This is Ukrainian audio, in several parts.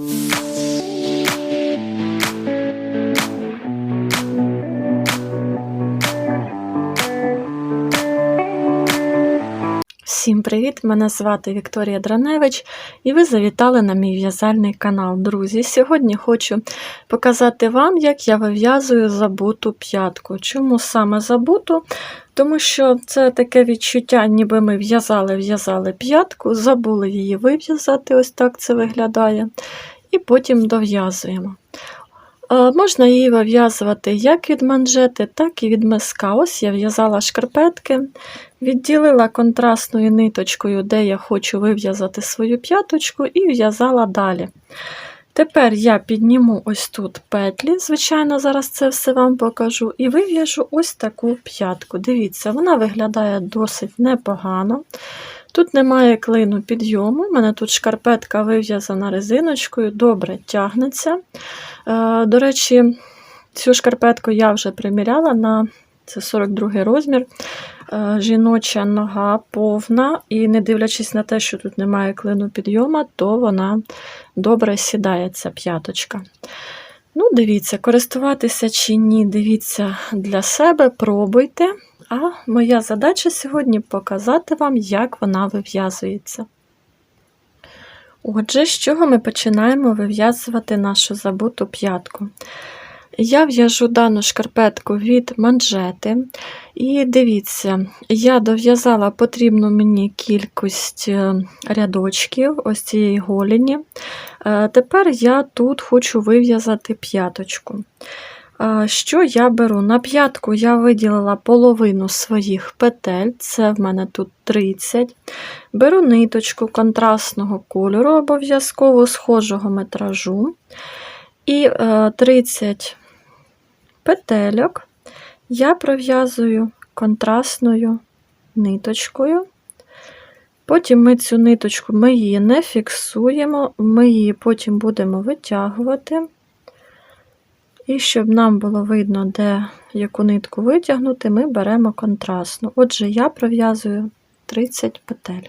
Всім привіт! Мене звати Вікторія Драневич, і ви завітали на мій в'язальний канал. Друзі, сьогодні хочу показати вам, як я вив'язую забуту п'ятку. Чому саме забуту? Тому що це таке відчуття, ніби ми в'язали-в'язали п'ятку, забули її вив'язати, ось так це виглядає, і потім дов'язуємо. Можна її вив'язувати як від манжети, так і від миска. Ось я в'язала шкарпетки, відділила контрастною ниточкою, де я хочу вив'язати свою п'яточку, і в'язала далі. Тепер я підніму ось тут петлі, звичайно, зараз це все вам покажу, і вив'яжу ось таку п'ятку. Дивіться, вона виглядає досить непогано. Тут немає клину підйому, у мене тут шкарпетка вив'язана резиночкою, добре тягнеться. Е, До речі, цю шкарпетку я вже приміряла на це 42 розмір. Е, Жіноча нога повна, і не дивлячись на те, що тут немає клину підйому, то вона добре сідає, ця п'яточка. Ну, дивіться, користуватися чи ні, дивіться для себе, пробуйте. А моя задача сьогодні показати вам, як вона вив'язується. Отже, з чого ми починаємо вив'язувати нашу забуту п'ятку? Я в'яжу дану шкарпетку від манжети. І дивіться, я дов'язала потрібну мені кількість е, рядочків ось цієї голіні. Е, Тепер я тут хочу вив'язати п'яточку. Е, Що я беру? На п'ятку я виділила половину своїх петель, це в мене тут 30. Беру ниточку контрастного кольору, обов'язково схожого метражу. І 30 петельок я пров'язую контрастною ниточкою. Потім ми цю ниточку ми її не фіксуємо, ми її потім будемо витягувати. І щоб нам було видно, де яку нитку витягнути, ми беремо контрастну. Отже, я пров'язую 30 петель.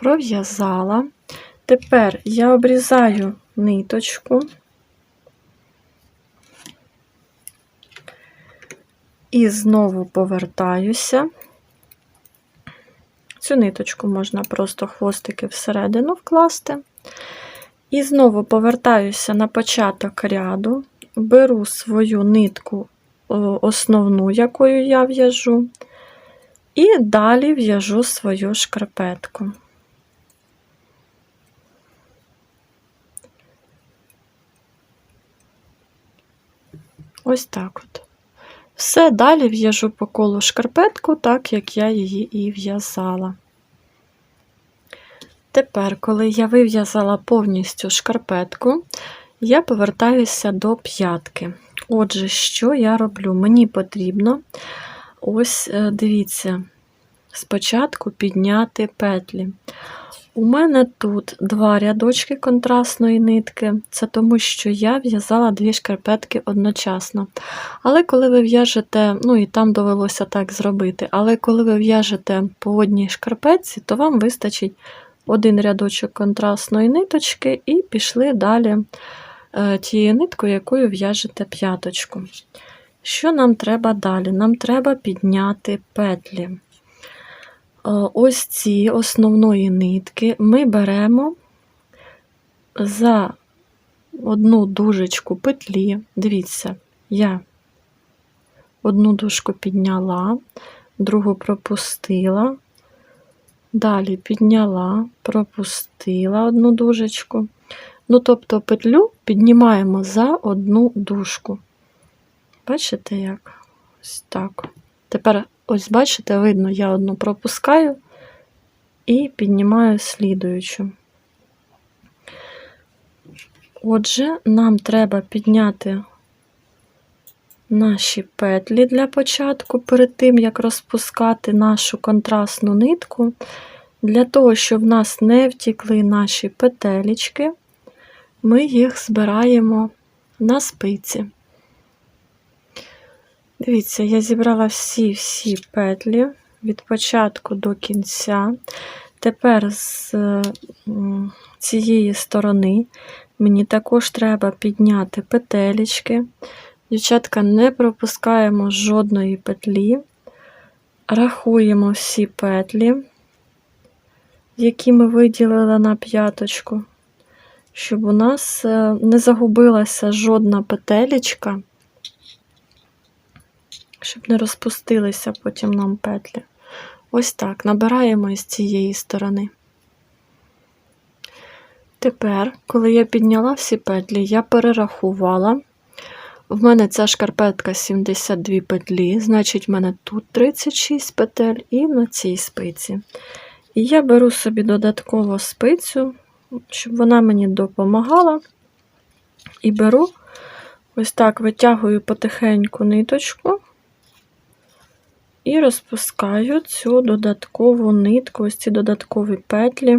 Пров'язала. Тепер я обрізаю ниточку і знову повертаюся. Цю ниточку можна просто хвостики всередину вкласти. І знову повертаюся на початок ряду, беру свою нитку основну, якою я в'яжу, і далі в'яжу свою шкарпетку. Ось так от. Все далі в'яжу по колу шкарпетку, так як я її і в'язала. Тепер, коли я вив'язала повністю шкарпетку, я повертаюся до п'ятки. Отже, що я роблю? Мені потрібно, ось, е, дивіться, спочатку підняти петлі. У мене тут два рядочки контрастної нитки, це тому, що я в'язала дві шкарпетки одночасно. Але коли ви в'яжете, ну і там довелося так зробити, але коли ви в'яжете по одній шкарпетці, то вам вистачить один рядочок контрастної ниточки і пішли далі е, тією ниткою, якою в'яжете п'яточку. Що нам треба далі? Нам треба підняти петлі. Е, ось ці основної нитки ми беремо за одну дужечку петлі. Дивіться, я одну дужку підняла, другу пропустила, далі підняла, пропустила одну дужечку. Ну, тобто петлю піднімаємо за одну дужку. Бачите, як? Ось так. Тепер Ось, бачите, видно, я одну пропускаю і піднімаю слідуючу. Отже, нам треба підняти наші петлі для початку, перед тим, як розпускати нашу контрастну нитку, для того, щоб в нас не втікли наші петелечки, ми їх збираємо на спиці. Дивіться, я зібрала всі-всі петлі від початку до кінця. Тепер з цієї сторони мені також треба підняти петелечки. Дівчатка, не пропускаємо жодної петлі, рахуємо всі петлі, які ми виділили на п'яточку, щоб у нас е, не загубилася жодна петелечка, щоб не розпустилися потім нам петлі. Ось так набираємо із цієї сторони. Тепер, коли я підняла всі петлі, я перерахувала. В мене ця шкарпетка 72 петлі, значить, в мене тут 36 петель і на цій спиці. І я беру собі додатково спицю, щоб вона мені допомагала. І беру, ось так витягую потихеньку ниточку і розпускаю цю додаткову нитку, ось ці додаткові петлі.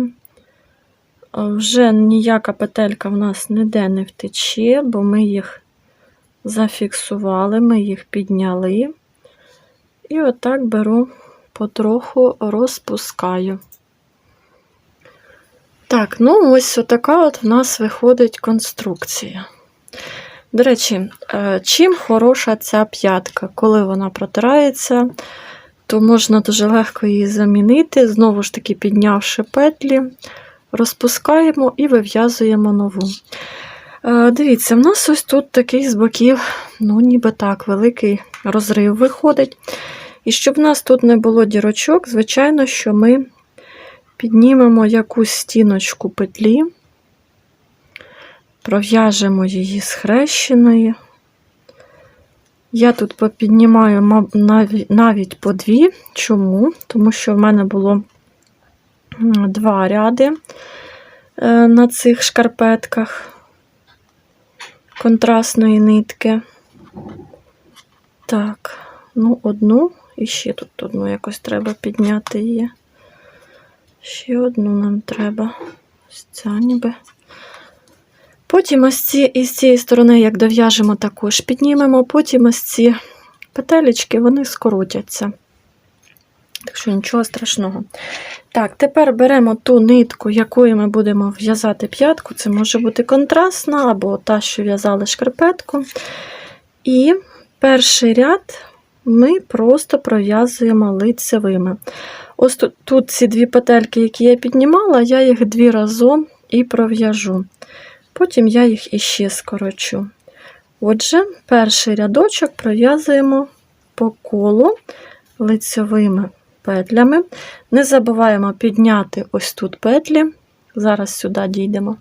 Вже ніяка петелька в нас ніде не втече, бо ми їх зафіксували, ми їх підняли. І отак беру, потроху розпускаю. Так, ну ось отака от в нас виходить конструкція. До речі, е, чим хороша ця п'ятка, коли вона протирається, то можна дуже легко її замінити, знову ж таки, піднявши петлі, розпускаємо і вив'язуємо нову. Е, Дивіться, в нас ось тут такий з боків, ну, ніби так, великий розрив виходить. І щоб в нас тут не було дірочок, звичайно, що ми піднімемо якусь стіночку петлі, пров'яжемо її схрещеною. Я тут попіднімаю навіть по дві. Чому? Тому що в мене було два ряди е, на цих шкарпетках контрастної нитки. Так, ну, одну, і ще тут одну якось треба підняти її. Ще одну нам треба. Ось ця ніби. Потім ось ці із цієї сторони, як дов'яжемо, також піднімемо, потім ось ці петелечки, вони скоротяться. Так що нічого страшного. Так, тепер беремо ту нитку, якою ми будемо в'язати п'ятку. Це може бути контрастна або та, що в'язали шкарпетку. І перший ряд ми просто пров'язуємо лицевими. Ось тут, тут ці дві петельки, які я піднімала, я їх дві разом і пров'яжу. Потім я їх іще скорочу. Отже, перший рядочок пров'язуємо по колу лицевими петлями. Не забуваємо підняти ось тут петлі. Зараз сюди дійдемо.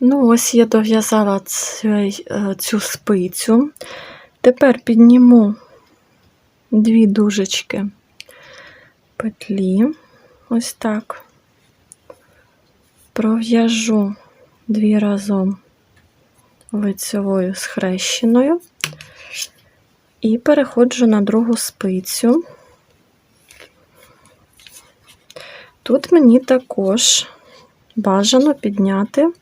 Ну, ось я дов'язала е, цю спицю. Тепер підніму дві дужечки петлі. Ось так. Пров'яжу дві разом лицевою схрещеною і переходжу на другу спицю. Тут мені також бажано підняти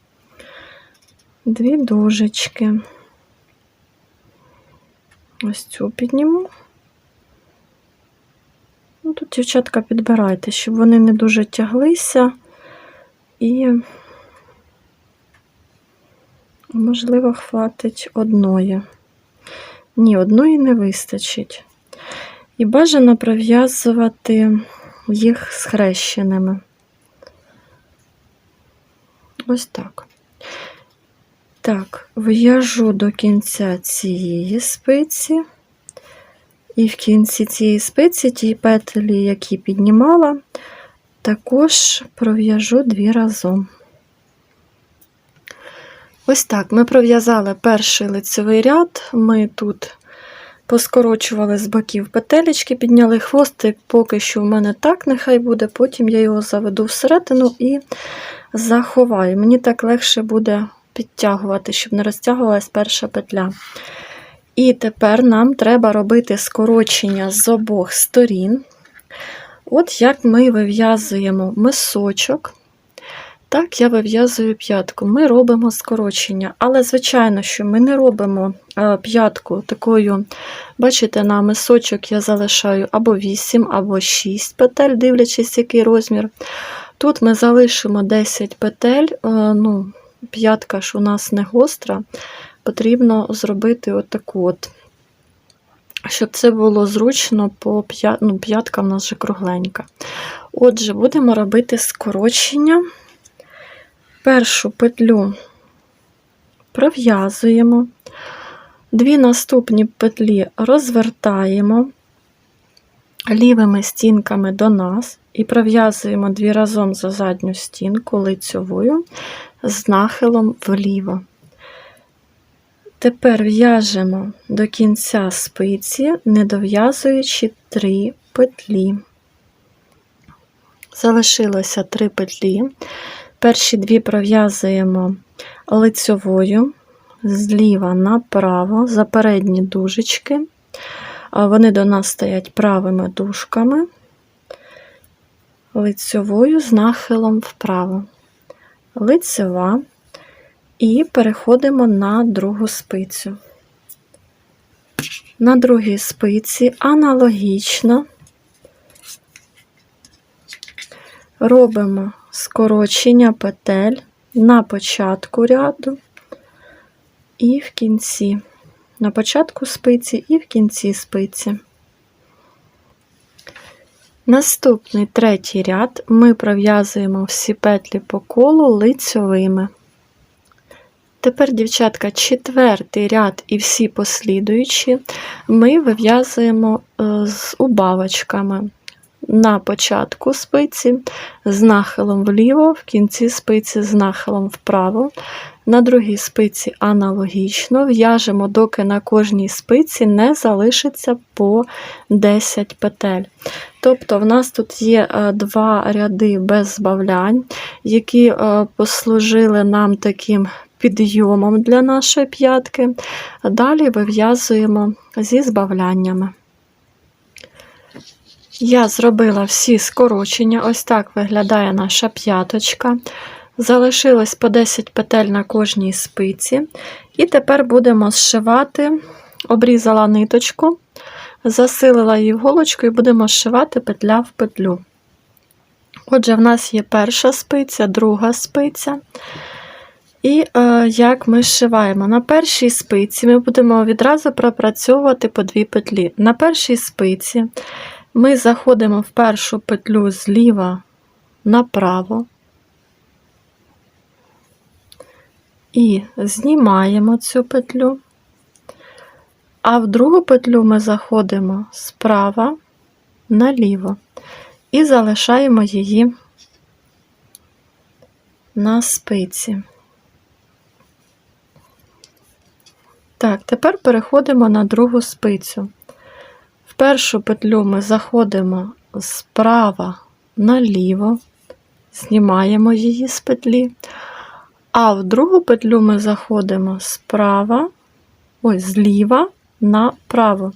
дві дужечки. Ось цю підніму. Ну, тут, дівчатка, підбирайте, щоб вони не дуже тяглися і, можливо, хватить одної. Ні, одної не вистачить. І бажано пров'язувати їх схрещеними. Ось так. Так, в'яжу до кінця цієї спиці, і в кінці цієї спиці ті петлі, які піднімала, також пров'яжу дві разом. Ось так, ми пров'язали перший лицевий ряд, ми тут поскорочували з боків петелечки, підняли хвостик, поки що в мене так, нехай буде, потім я його заведу всередину і заховаю. Мені так легше буде підтягувати, щоб не розтягувалась перша петля. І тепер нам треба робити скорочення з обох сторін. От як ми вив'язуємо мисочок, так я вив'язую п'ятку. Ми робимо скорочення. Але, звичайно, що ми не робимо е, п'ятку такою, бачите, на мисочок я залишаю або 8, або 6 петель, дивлячись, який розмір. Тут ми залишимо 10 петель, е, ну, п'ятка ж у нас не гостра, потрібно зробити отаку от. Щоб це було зручно, по ну, п'ятка в нас вже кругленька. Отже, будемо робити скорочення. Першу петлю пров'язуємо, дві наступні петлі розвертаємо лівими стінками до нас і пров'язуємо дві разом за задню стінку лицьовою з нахилом вліво. Тепер в'яжемо до кінця спиці, не дов'язуючи три петлі. Залишилося три петлі. Перші дві пров'язуємо лицьовою зліва направо за передні дужечки. Вони до нас стоять правими дужками, лицьовою з нахилом вправо. Лицьова і переходимо на другу спицю. На другій спиці аналогічно робимо скорочення петель на початку ряду і в кінці, на початку спиці і в кінці спиці. Наступний третій ряд ми пров'язуємо всі петлі по колу лицьовими. Тепер, дівчатка, четвертий ряд і всі послідуючі ми вив'язуємо е, з убавочками на початку спиці з нахилом вліво, в кінці спиці з нахилом вправо. На другій спиці аналогічно в'яжемо, доки на кожній спиці не залишиться по 10 петель. Тобто, в нас тут є е, два ряди без збавлянь, які е, послужили нам таким підйомом для нашої п'ятки. Далі вив'язуємо зі збавляннями. Я зробила всі скорочення, ось так виглядає наша п'яточка. Залишилось по 10 петель на кожній спиці. І тепер будемо зшивати, обрізала ниточку, засилила її в і будемо зшивати петля в петлю. Отже, в нас є перша спиця, друга спиця. І е, як ми зшиваємо? На першій спиці ми будемо відразу пропрацьовувати по дві петлі. На першій спиці ми заходимо в першу петлю зліва направо і знімаємо цю петлю, а в другу петлю ми заходимо справа наліво і залишаємо її на спиці. Так, тепер переходимо на другу спицю. В першу петлю ми заходимо справа наліво, знімаємо її з петлі, а в другу петлю ми заходимо справа, ось зліва направо.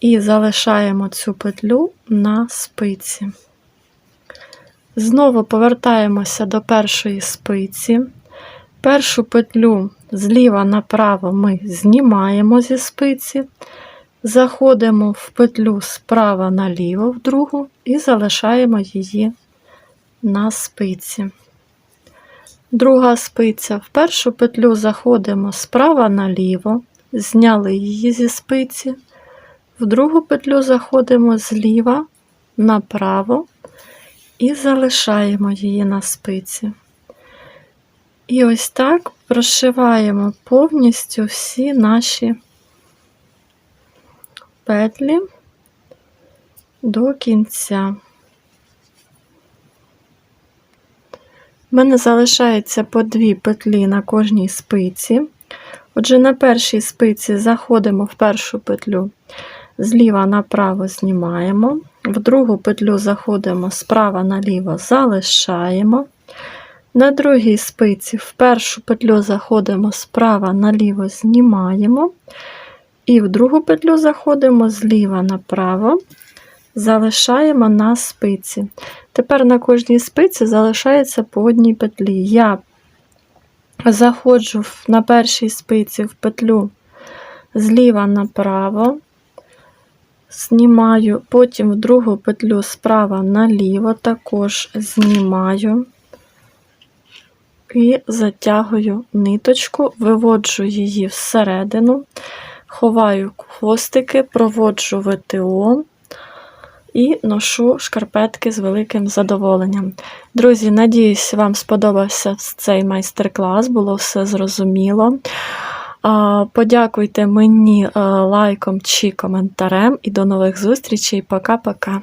І залишаємо цю петлю на спиці. Знову повертаємося до першої спиці. Першу петлю зліва направо ми знімаємо зі спиці, заходимо в петлю справа наліво в другу і залишаємо її на спиці. Друга спиця. В першу петлю заходимо справа наліво, зняли її зі спиці, в другу петлю заходимо зліва направо і залишаємо її на спиці. І ось так прошиваємо повністю всі наші петлі до кінця. У мене залишається по дві петлі на кожній спиці. Отже, на першій спиці заходимо в першу петлю, зліва направо знімаємо, в другу петлю заходимо справа наліво, залишаємо. На другій спиці в першу петлю заходимо справа наліво, знімаємо, І в другу петлю заходимо зліва направо, залишаємо на спиці. Тепер на кожній спиці залишається по одній петлі. Я заходжу на першій спиці в петлю зліва направо, знімаю, потім в другу петлю справа наліво, також знімаю і затягую ниточку, виводжу її всередину, ховаю хвостики, проводжу ВТО і ношу шкарпетки з великим задоволенням. Друзі, надіюсь, вам сподобався цей майстер-клас, було все зрозуміло. Подякуйте мені е, лайком чи коментарем і до нових зустрічей. Пока-пока.